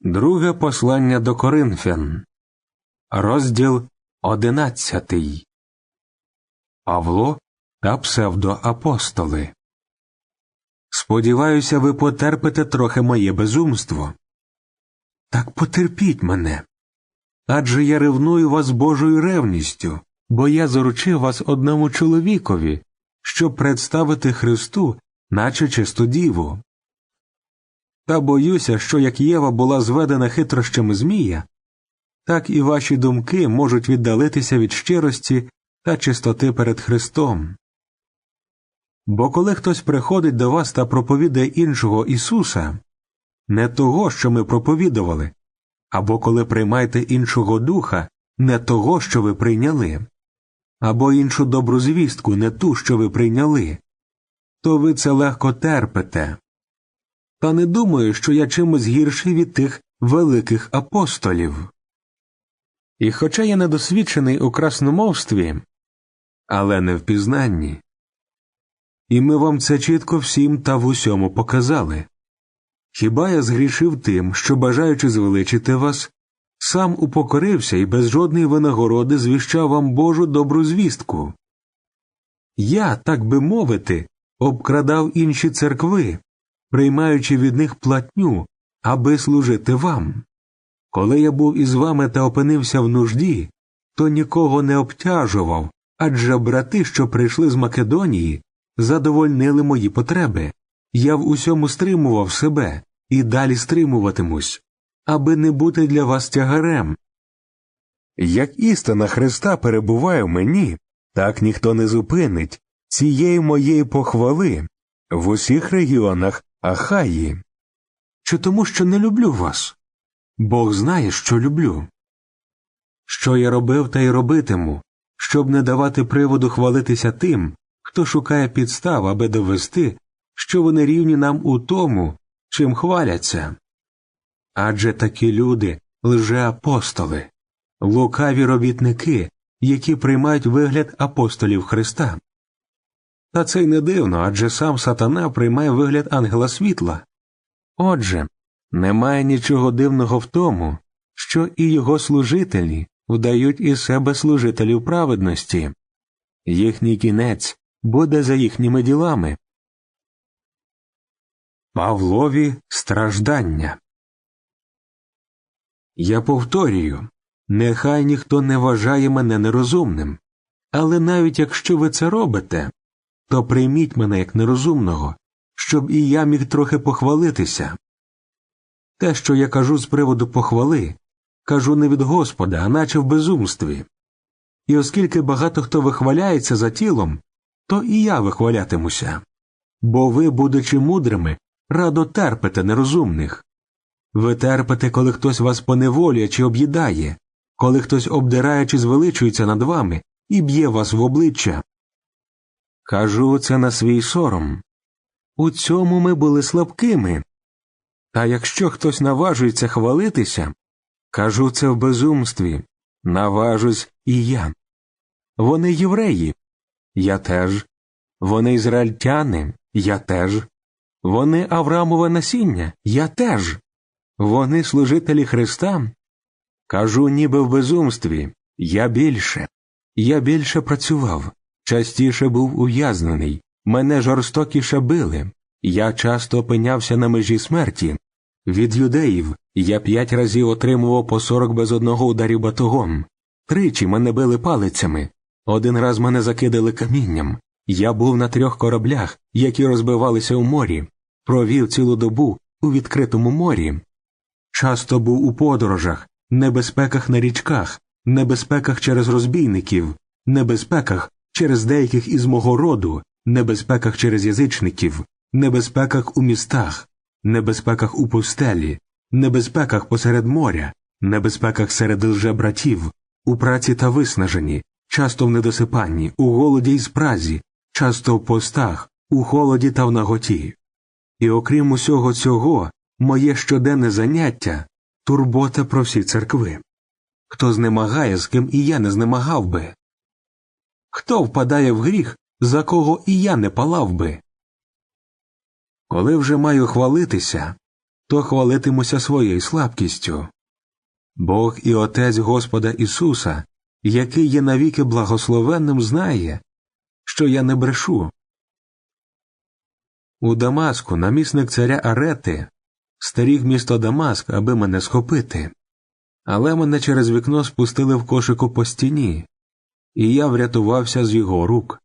Друге послання до Коринфян, розділ одинадцятий. Павло та псевдоапостоли. Сподіваюся, ви потерпите трохи моє безумство. Так потерпіть мене. Адже я ревную вас Божою ревністю, бо я заручив вас одному чоловікові, щоб представити Христу, наче чисту діву. Та боюся, що як Єва була зведена хитрощами Змія, так і ваші думки можуть віддалитися від щирості та чистоти перед Христом. Бо коли хтось приходить до вас та проповідає іншого Ісуса, не того, що ми проповідували, або коли приймаєте іншого духа, не того, що ви прийняли, або іншу добру звістку, не ту, що ви прийняли, то ви це легко терпите. Та не думаю, що я чимось гірший від тих великих апостолів. І хоча я недосвідчений у красномовстві, але не в пізнанні. І ми вам це чітко всім та в усьому показали. Хіба я згрішив тим, що, бажаючи звеличити вас, сам упокорився і без жодної винагороди звіщав вам Божу добру звістку? Я, так би мовити, обкрадав інші церкви, приймаючи від них платню, аби служити вам. Коли я був із вами та опинився в нужді, то нікого не обтяжував, адже брати, що прийшли з Македонії, задовольнили мої потреби. Я в усьому стримував себе і далі стримуватимусь, аби не бути для вас тягарем. Як істина Христа перебуває в мені, так ніхто не зупинить цієї моєї похвали в усіх регіонах Ахаї. Чи тому, що не люблю вас? Бог знає, що люблю. Що я робив, та й робитиму, щоб не давати приводу хвалитися тим, хто шукає підстав, аби довести, що вони рівні нам у тому, чим хваляться. Адже такі люди лжеапостоли, лукаві робітники, які приймають вигляд апостолів Христа. Та це й не дивно, адже сам сатана приймає вигляд ангела світла. Отже, немає нічого дивного в тому, що і його служителі вдають із себе служителів праведності, їхній кінець буде за їхніми ділами. Павлові страждання. Я повторюю нехай ніхто не вважає мене нерозумним, але навіть якщо ви це робите, то прийміть мене як нерозумного, щоб і я міг трохи похвалитися. Те, що я кажу з приводу похвали, кажу не від Господа, а наче в безумстві. І оскільки багато хто вихваляється за тілом, то і я вихвалятимуся. Бо ви, будучи мудрими, радо терпите нерозумних. Ви терпите, коли хтось вас поневолює чи об'їдає, коли хтось обдирає чи звеличується над вами і б'є вас в обличчя. Кажу це на свій сором. У цьому ми були слабкими. Та якщо хтось наважується хвалитися, кажу це в безумстві, наважусь і я. Вони євреї, я теж. Вони ізраїльтяни, я теж. Вони Авраамове насіння, я теж. Вони служителі Христа. Кажу, ніби в безумстві, я більше. Я більше працював, частіше був ув'язнений, мене жорстокіше били. Я часто опинявся на межі смерті. Від юдеїв я п'ять разів отримував по сорок без одного ударів батогом. Тричі мене били палицями. Один раз мене закидали камінням. Я був на трьох кораблях, які розбивалися у морі, провів цілу добу у відкритому морі. Часто був у подорожах, небезпеках на річках, небезпеках через розбійників, небезпеках через деяких із мого роду, небезпеках через язичників, небезпеках у містах, небезпеках у пустелі, небезпеках посеред моря, небезпеках серед лжебратів, у праці та виснаженні, часто в недосипанні, у голоді й спразі, часто в постах, у холоді та в наготі. І окрім усього цього, моє щоденне заняття турбота про всі церкви. Хто знемагає, з ким і я не знемагав би? Хто впадає в гріх, за кого і я не палав би? Коли вже маю хвалитися, то хвалитимуся своєю слабкістю. Бог і Отець Господа Ісуса, який є навіки благословенним, знає, що я не брешу. У Дамаску намісник царя Арети стеріг місто Дамаск, аби мене схопити, але мене через вікно спустили в кошику по стіні, і я врятувався з його рук.